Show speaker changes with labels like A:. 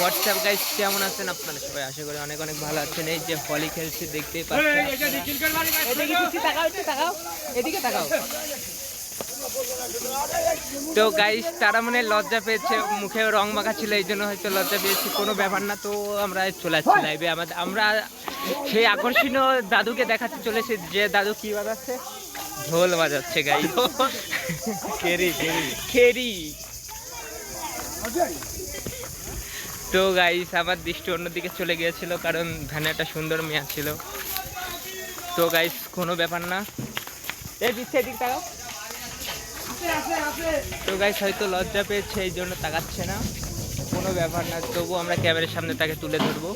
A: WhatsApp guys কেমন আছেন আপনারা? সবাই আশা করি অনেক অনেক ভালো আছেন। এই যে হলি খেলছি দেখতেই পাচ্ছেন। এদিকে তাকাও তো গাইস তারা মানে লজ্জা পেয়েছে মুখে রং মাখা ছিল এই জন্য হয়তো লজ্জা পেয়েছে। কোনো ব্যাপার না তো আমরা চলে আসছি লাইভে আমাদের আমরা সেই আকর্ষণীয় দাদুকে দেখাতে চলেছে যে দাদু কি বাজাচ্ছে? ঢোল বাজাচ্ছে গাই খেরি খেরি খেরি তো গাইস আমার দৃষ্টি অন্যদিকে চলে গিয়েছিল, কারণ ভ্যানে একটা সুন্দর মেয়া ছিল। তো গাইস কোনো ব্যাপার না। এই এদিক তাকাও। তো গাইস হয়তো লজ্জা পেয়েছে, এই জন্য তাকাচ্ছে না। কোনো ব্যাপার না তবু আমরা ক্যামেরার সামনে তাকে তুলে ধরবো।